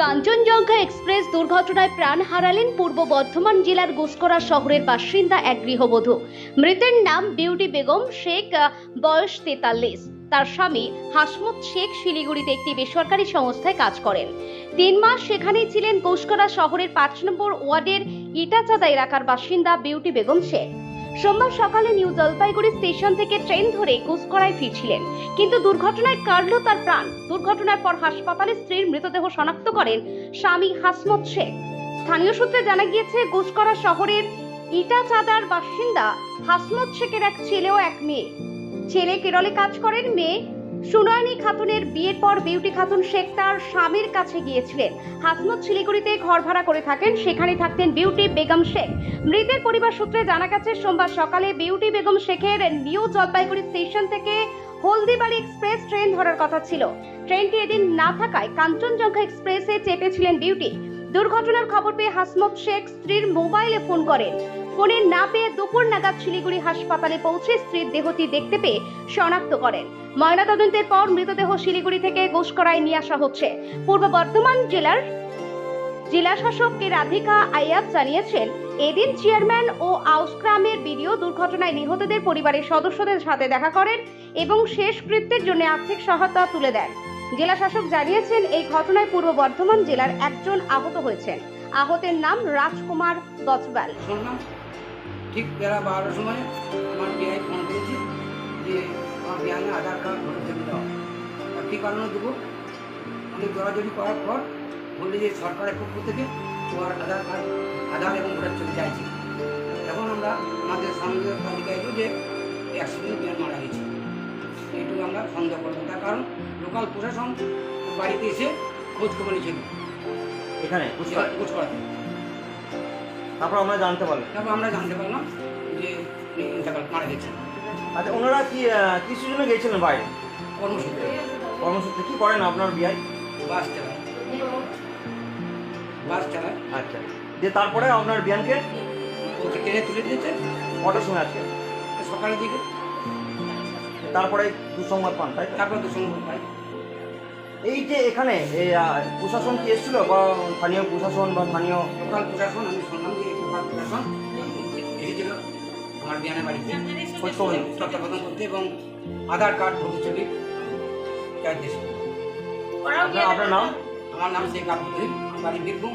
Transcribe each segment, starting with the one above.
Kanchenjunga express দুর্ঘটনায় প্রাণ হারালেন পূর্ব বর্ধমান জেলার গুসকরা শহরের বাসিন্দা এক গৃহবধূ। মৃতের নাম বিউটি বেগম শেখ বয়স তেতাল্লিশ। তার স্বামী হাসমুদ শেখ শিলিগুড়িতে একটি বেসরকারি সংস্থায় কাজ করেন। তিন মাস সেখানেই ছিলেন গুসকরা শহরের পাঁচ নম্বর ওয়ার্ডের ইটাচাঁদা এলাকার বাসিন্দা বিউটি বেগম শেখ। সোমবার সকালে নিউ জলপাইগুড়ি স্টেশন থেকে ট্রেন ধরে কুসকড়ায় ফিরছিলেন। কিন্তু দুর্ঘটনায় কাটল তার প্রাণ। দুর্ঘটনার পর হাসপাতালে স্ত্রীর মৃতদেহ শনাক্ত করেন স্বামী হাসমত শেখ। স্থানীয় সূত্রে জানা গিয়েছে গুসকরা শহরের ইটা চাঁদার বাসিন্দা হাসমত শেখের এক ছেলে ও এক মেয়ে। ছেলে কেরলে কাজ করেন, মেয়ে সুনয়নী খাতুনের বিয়ের পর বিউটি খাতুন শেখ তার স্বামীর কাছে গিয়েছিলেন। হাসমত শিলিগুড়িতে ঘর ভাড়া করে থাকেন সেখানে থাকতেন বিউটি বেগম শেখ। মৃতের পরিবার সূত্রে জানা গেছে, সোমবার সকালে বিউটি বেগম শেখের নিউ জলপাইগুড়ি স্টেশন থেকে হলদিবাড়ি এক্সপ্রেস ট্রেন ধরার কথা ছিল। ট্রেনটি এদিন না থাকায় কাঞ্চনজঙ্ঘা এক্সপ্রেসে চেপেছিলেন বিউটি। দুর্ঘটনার খবর পেয়ে হাসমত শেখ স্ত্রীর মোবাইলে ফোন করেন। ফোনে না পেয়ে দুপুর নাগাদ শিলিগুড়ি হাসপাতালে পৌঁছে স্ত্রীর দেহটি দেখতে পেয়ে শনাক্ত করেন। ময়নাতদন্তের পর মৃতদেহ শিলিগুড়ি থেকে ঘোষকরায় নিয়ে আসা হচ্ছে। পূর্ব বর্ধমান জেলার জেলা শাসক কে রাধিকা আয়াব জানিয়েছেন, এদিন চেয়ারম্যান ও আউসগ্রামের বিডিও দুর্ঘটনায় নিহতদের পরিবারের সদস্যদের সাথে দেখা করেন এবং শেষকৃত্যের জন্য আর্থিক সহায়তা তুলে দেন। জেলা শাসক জানিয়েছেন, এই ঘটনায় পূর্ব বর্ধমান জেলার একজন আহত হয়েছেন। আহতের নাম রাজকুমার শুনলাম ঠিক বেলা বারোটার সময় আমার বিআই ফোন করেছি যে আমার বিআইনে আধার কার্ড ভোটার জমি দেওয়া কী কারণে দেবো? অনেক দৌড়াদৌড়ি করার পর বললে যে সরকারের পক্ষ থেকে তোমার আধার কার্ড আধার এবং ভোটার ছবি চাইছি। এখন আমরা আমাদের সঙ্গে তালিকা এলো যে অ্যাক্সিডেন্ট বিয়ান মারা গেছে। এইটুকু আমরা সন্দেহ করলাম। তার কারণ লোকাল প্রশাসন বাড়িতে এসে খোঁজ খবর নিয়েছিল। এখানে খোঁজ করাতে। তারপর আমরা জানতে পারলাম। তারপর আমরা জানতে পারলাম যে উনি মারা গেছেন। আচ্ছা ওনারা কি কিসের জন্য গিয়েছিলেন বাইরে? কর্মসূত্রে। কর্মসূত্রে কি করেন আপনার বিআই বাস চালায়। বাস চালায়। আচ্ছা দিয়ে তারপরে আপনার বিয়ানকে? ওকে টেনে তুলে দিয়েছে। কটার সময় আজকে? সকালের দিকে। তারপরে দুঃসংবাদ পান তাই তারপরে তো পাই এই যে এখানে এই প্রশাসন কি এসেছিল বা স্থানীয় প্রশাসন বা স্থানীয় লোকাল প্রশাসন আমি শুনলাম যে লোকাল প্রশাসন এসেছিল আমার বিয়ানের বাড়িতে খোঁজ খবর তত্ত্বাবধান করতে এবং আধার কার্ড ভোটার ছবি আপনার আপনার নাম? আমার নাম শেখ আব্দুল রহিম আমার বাড়ি বীরভূম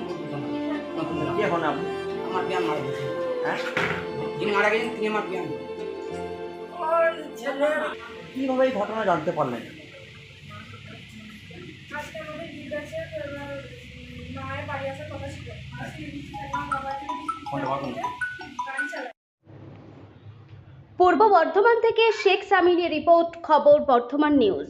নতুন কি এখন আপনি? আমার বিয়ান মারা গেছে। হ্যাঁ? যিনি মারা গেছেন তিনি আমার বিয়ান। কীভাবে এই ঘটনা জানতে পারলেন? পূর্ব বর্ধমান থেকে শেখ সামিনের রিপোর্ট খবর বর্ধমান নিউজ।